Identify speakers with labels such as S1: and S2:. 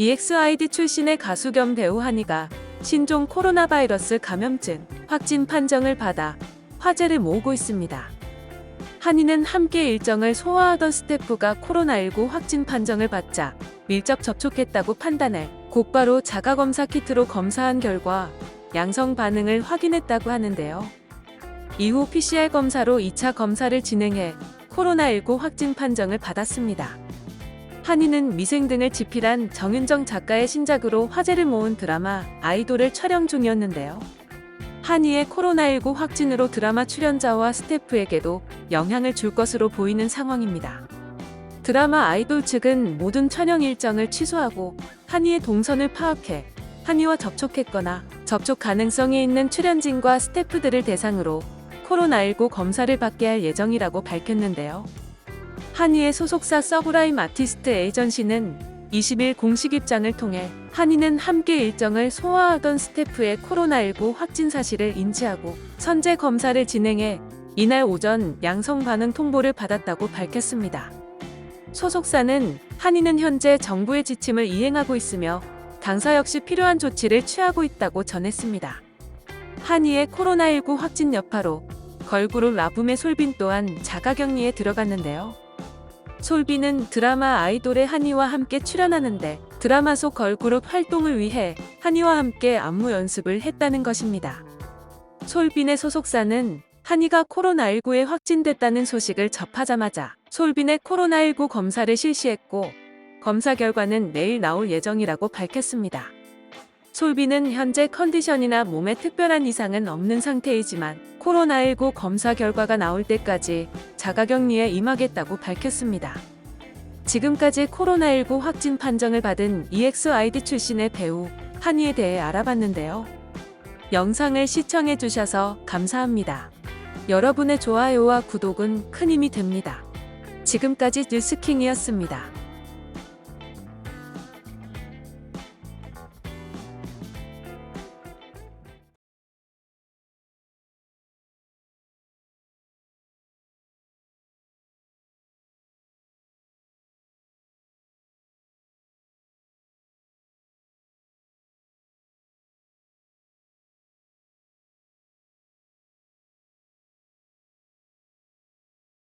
S1: EXID 출신의 가수 겸 배우 한이가 신종 코로나 바이러스 감염증 확진 판정을 받아 화제를 모으고 있습니다. 한이는 함께 일정을 소화하던 스태프가 코로나19 확진 판정을 받자 밀접 접촉했다고 판단해 곧바로 자가검사 키트로 검사한 결과 양성 반응을 확인했다고 하는데요. 이후 PCR 검사로 2차 검사를 진행해 코로나19 확진 판정을 받았습니다. 한이는 미생 등을 집필한 정윤정 작가의 신작으로 화제를 모은 드라마 아이돌을 촬영 중이었는데요. 한이의 코로나19 확진으로 드라마 출연자와 스태프에게도 영향을 줄 것으로 보이는 상황입니다. 드라마 아이돌 측은 모든 촬영 일정을 취소하고 한이의 동선을 파악해 한이와 접촉했거나 접촉 가능성이 있는 출연진과 스태프들을 대상으로 코로나19 검사를 받게 할 예정이라고 밝혔는데요. 한이의 소속사 서브라임 아티스트 에이전시는 20일 공식 입장을 통해 한이는 함께 일정을 소화하던 스태프의 코로나19 확진 사실을 인지하고 선제 검사를 진행해 이날 오전 양성 반응 통보를 받았다고 밝혔습니다. 소속사는 한이는 현재 정부의 지침을 이행하고 있으며 당사 역시 필요한 조치를 취하고 있다고 전했습니다. 한이의 코로나19 확진 여파로 걸그룹 라붐의 솔빈 또한 자가격리에 들어갔는데요. 솔빈은 드라마 아이돌의 한이와 함께 출연하는데 드라마 속 걸그룹 활동을 위해 한이와 함께 안무 연습을 했다는 것입니다. 솔빈의 소속사는 한이가 코로나19에 확진됐다는 소식을 접하자마자 솔빈의 코로나19 검사를 실시했고 검사 결과는 내일 나올 예정이라고 밝혔습니다. 솔빈은 현재 컨디션이나 몸에 특별한 이상은 없는 상태이지만 코로나19 검사 결과가 나올 때까지 자가격리에 임하겠다고 밝혔습니다. 지금까지 코로나19 확진 판정을 받은 EXID 출신의 배우 한이에 대해 알아봤는데요. 영상을 시청해 주셔서 감사합니다. 여러분의 좋아요와 구독은 큰 힘이 됩니다. 지금까지 뉴스킹이었습니다.